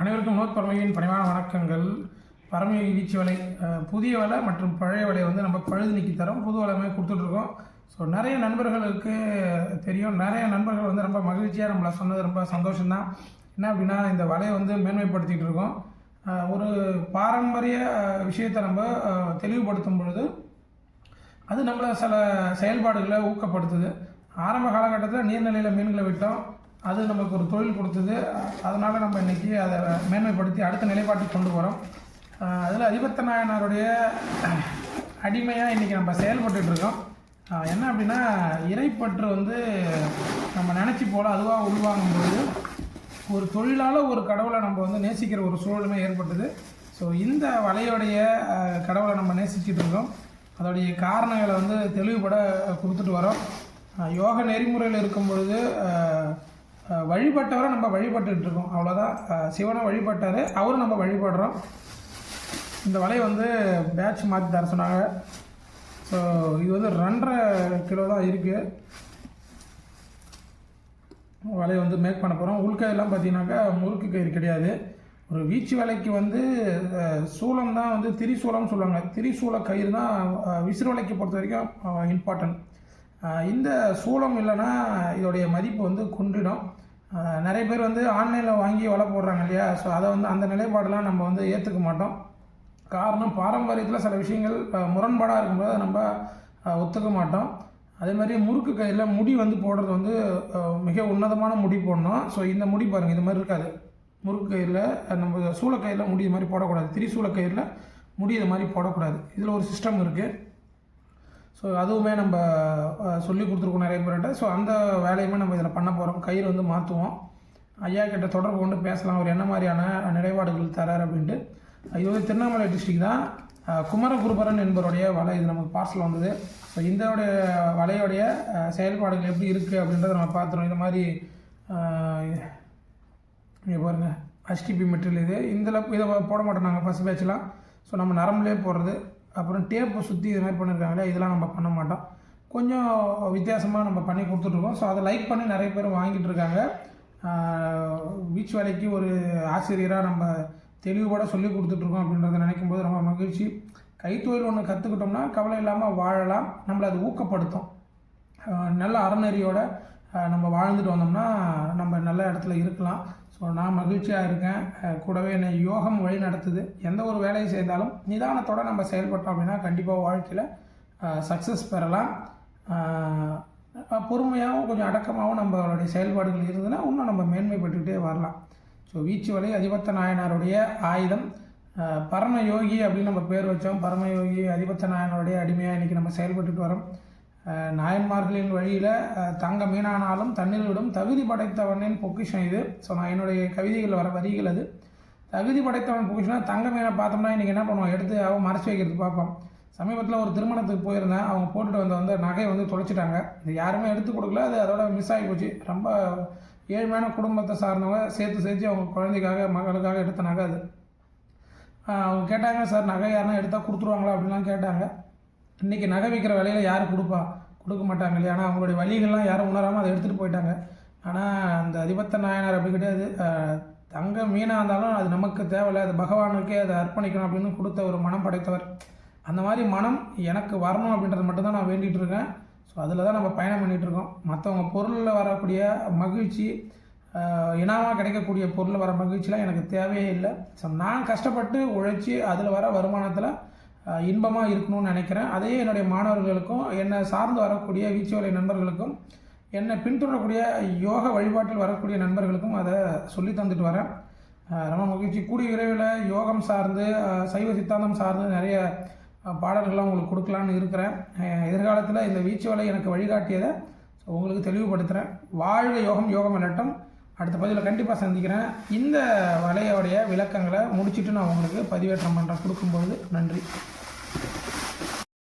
அனைவருக்கும் நோத் பரமையின் பணிவான வணக்கங்கள். பரமயோகி வீச்சு வலை புதிய வலை மற்றும் பழைய வலை வந்து நம்ம பழுது நீக்கி தரோம். புது வலைமே கொடுத்துட்ருக்கோம் ஸோ நிறைய நண்பர்களுக்கு தெரியும். நிறைய நண்பர்கள் வந்து ரொம்ப மகிழ்ச்சியாக நம்மளை சொன்னது ரொம்ப சந்தோஷம்தான். என்ன அப்படின்னா இந்த வலையை வந்து மேன்மைப்படுத்திகிட்டு இருக்கோம். ஒரு பாரம்பரிய விஷயத்தை நம்ம தெளிவுபடுத்தும் பொழுது அது நம்மளை சில செயல்பாடுகளை ஊக்கப்படுத்துது. ஆரம்ப காலகட்டத்தில் நீர்நிலையில் மீன்களை விட்டோம். அது நமக்கு ஒரு தொழில் கொடுத்தது. அதனால் நம்ம இன்றைக்கி அதை மேன்மைப்படுத்தி அடுத்த நிலைப்பாட்டுக்கு கொண்டு போகிறோம் அதில் அதிபத்த நாயனாருடைய அடிமையாக இன்றைக்கி நம்ம செயல்பட்டுட்டு இருக்கோம். என்ன அப்படின்னா இறைப்பற்று வந்து நம்ம நினச்சி போல் அதுவாக உள்வாங்கும்போது ஒரு தொழிலால் ஒரு கடவுளை நம்ம வந்து நேசிக்கிற ஒரு சூழலுமே ஏற்பட்டது. ஸோ இந்த வலையுடைய கடவுளை நம்ம நேசிச்சுட்டு இருக்கோம். அதோடைய காரணங்களை வந்து தெளிவுபட கொடுத்துட்டு வரோம். யோக நெறிமுறையில் இருக்கும் பொழுது வழிபட்டவரை நம்ம வழிபட்டுட்டு இருக்கோம். அவ்வளோதான் சிவனை வழிபட்டார். அவரும் நம்ம வழிபடுறோம். இந்த வலையை வந்து பேட்ச் மாற்றி தர சொன்னாங்க. ஸோ இது வந்து ரெண்டரை கிலோ தான் இருக்குது வலையை வந்து மேக் பண்ண போகிறோம் உள்கையெல்லாம் பார்த்தீங்கன்னாக்கா முறுக்கு கயிறு கிடையாது. ஒரு வீச்சு வலைக்கு வந்து சூளம் தான் வந்து திரிசூலம்னு சொல்லுவாங்க. திரிசூல கயிறு தான் விசிறு வலைக்கு பொறுத்த வரைக்கும் இம்பார்ட்டன்ட் இந்த சூளம் இல்லைன்னா இதோடைய மதிப்பு வந்து குன்றிடும். நிறைய பேர் வந்து ஆன்லைனில் வாங்கி வலை போடுறாங்க இல்லையா? ஸோ அதை வந்து அந்த நிலைப்பாடெல்லாம் நம்ம வந்து ஏற்றுக்க மாட்டோம். காரணம் பாரம்பரியத்தில் சில விஷயங்கள் முரண்பாடாக இருக்கும்போது அதை நம்ம ஒத்துக்க மாட்டோம். அதே மாதிரி முறுக்கு கையில் முடி வந்து போடுறது வந்து மிக உன்னதமான முடி போடணும். ஸோ இந்த முடி பாருங்கள் இது மாதிரி இருக்காது. முறுக்கு கயிறில் நம்ம சூளக்கயிறில் முடி இது மாதிரி போடக்கூடாது. திரிசூல முடி இது மாதிரி போடக்கூடாது. இதில் ஒரு சிஸ்டம் இருக்குது ஸோ அதுவுமே நம்ம சொல்லி கொடுத்துருக்கோம் நிறைய பேர்கிட்ட. ஸோ அந்த வேலையுமே நம்ம இதில் பண்ண போகிறோம் கயிறு வந்து மாற்றுவோம் ஐயா கிட்ட தொடர்பு கொண்டு பேசலாம். அவர் என்ன மாதிரியான நிலைப்பாடுகள் தரார் அப்படின்ட்டு. இது வந்து திருவண்ணாமலை டிஸ்ட்ரிக் தான் குமரகுருபரன் என்பவருடைய வலை. இது நமக்கு பார்சல் வந்தது. ஸோ இதோடைய வலையோடைய செயல்பாடுகள் எப்படி இருக்குது அப்படின்றத நம்ம பார்த்துருவோம் இந்த மாதிரி இங்கே பாருங்கள் ஹச்டிபி மெட்டீரியல் இது. இதில் இதை போட மாட்டோம். நாங்கள் ஃபஸ்ட் பேட்ச்லாம் ஸோ நம்ம நரம்புலேயே போடுறது. அப்புறம் டேப்பை சுற்றி இது மாதிரி பண்ணியிருக்காங்களே இதெல்லாம் நம்ம பண்ண மாட்டோம். கொஞ்சம் வித்தியாசமாக நம்ம பண்ணி கொடுத்துட்ருக்கோம் ஸோ அதை லைக் பண்ணி நிறைய பேர் வாங்கிட்டு இருக்காங்க பீச் வேலைக்கு ஒரு ஆசிரியராக நம்ம தெளிவுபட சொல்லி கொடுத்துட்ருக்கோம் அப்படின்றத நினைக்கும் போது ரொம்ப மகிழ்ச்சி. கைத்தொழில் ஒன்று கற்றுக்கிட்டோம்னா கவலை இல்லாமல் வாழலாம். நம்மளை அது ஊக்கப்படுத்தும். நல்ல அறநெறியோட நம்ம வாழ்ந்துட்டு வந்தோம்னா நம்ம நல்ல இடத்துல இருக்கலாம். ஸோ நான் மகிழ்ச்சியாக இருக்கேன். கூடவே என்னை யோகம் வழி நடத்துது. எந்த ஒரு வேலையை செய்தாலும் நிதானத்தோட நம்ம செயல்பட்டோம் அப்படின்னா கண்டிப்பாக வாழ்க்கையில் சக்ஸஸ் பெறலாம். பொறுமையாகவும் கொஞ்சம் அடக்கமாகவும் நம்மளுடைய செயல்பாடுகள் இருந்ததுன்னா இன்னும் நம்ம மேன்மைப்பட்டுக்கிட்டே வரலாம். ஸோ வீச்சு வலை அதிபத்த நாயனாருடைய ஆயுதம். பரமயோகி பரம யோகி அப்படின்னு நம்ம பேர் வச்சோம். பரமயோகி அதிபத்த நாயனாருடைய அடிமையாக இன்றைக்கி நம்ம செயல்பட்டுட்டு வரோம். நாயன்மார்களின் வழியில் தங்க மீனானாலும் தண்ணீர் விடும் தகுதி படைத்தவனின் பொக்கிஷம் இது. ஸோ நான் என்னுடைய கவிதைகள் வர வரிகள் அது. தகுதி படைத்தவன் பொக்கிஷனாக தங்க மீனை பார்த்தோம்னா இன்றைக்கி என்ன பண்ணுவோம் எடுத்து அவன் மறைச்சி வைக்கிறது பார்ப்போம் சமீபத்தில் ஒரு திருமணத்துக்கு போயிருந்தேன். அவங்க போட்டுட்டு வந்த வந்து நகையை வந்து தொலைச்சிட்டாங்க. இது யாருமே எடுத்து கொடுக்கல. அது அதோட மிஸ் ஆகி போச்சு. ரொம்ப ஏழ்மையான குடும்பத்தை சார்ந்தவங்க சேர்த்து சேர்த்து அவங்க குழந்தைக்காக மகளுக்காக எடுத்த நகை அது. அவங்க கேட்டாங்க சார் நகை யாருன்னா எடுத்தால் கொடுத்துருவாங்களா? அப்படின்லாம் கேட்டாங்க. இன்றைக்கி நகை விற்கிற விலையில யார் கொடுப்பா? கொடுக்க மாட்டாங்க இல்லையா? ஆனால் அவங்களுடைய வழிகள்லாம் யாரும் உணராமல் அதை எடுத்துகிட்டு போயிட்டாங்க. ஆனால் அந்த அதிபத்த நாயனார் அப்படி கிடையாது தங்கம் தங்க மீனாக இருந்தாலும் அது நமக்கு தேவையில்லை. அது பகவானுக்கே அதை அர்ப்பணிக்கணும் அப்படின்னு கொடுத்த ஒரு மனம் படைத்தவர். அந்த மாதிரி மனம் எனக்கு வரணும் அப்படின்றது மட்டும்தான் நான் வேண்டிகிட்டு இருக்கேன். ஸோ அதில் தான் நம்ம பயணம் பண்ணிகிட்டு இருக்கோம். மற்றவங்க பொருளில் வரக்கூடிய மகிழ்ச்சி இனமாக கிடைக்கக்கூடிய பொருள் வர மகிழ்ச்சியெலாம் எனக்கு தேவையே இல்லை. ஸோ நான் கஷ்டப்பட்டு உழைச்சி அதில் வர வருமானத்தில் இன்பமாக இருக்கணும்னு நினைக்கிறேன். அதே என்னுடைய மாணவர்களுக்கும் என்னை சார்ந்து வரக்கூடிய வீச்சுவலை நண்பர்களுக்கும் என்னை பின்தொடரக்கூடிய யோக வழிபாட்டில் வரக்கூடிய நண்பர்களுக்கும் அதை சொல்லி தந்துட்டு வரேன். ரொம்ப மகிழ்ச்சி. கூடிய விரைவில் யோகம் சார்ந்து சைவ சித்தாந்தம் சார்ந்து நிறைய பாடல்கள்லாம் உங்களுக்கு கொடுக்கலான்னு இருக்கிறேன். எதிர்காலத்தில் இந்த வீச்சுவலை எனக்கு வழிகாட்டியதை உங்களுக்கு தெளிவுபடுத்துகிறேன் வாழ்க யோகம் யோகம் விளட்டம் அடுத்த பதிவில் கண்டிப்பாக சந்திக்கிறேன். இந்த வலையோடைய விளக்கங்களை முடிச்சுட்டு நான் உங்களுக்கு பதிவேற்றம் பண்ணுறேன் கொடுக்கும்போது நன்றி.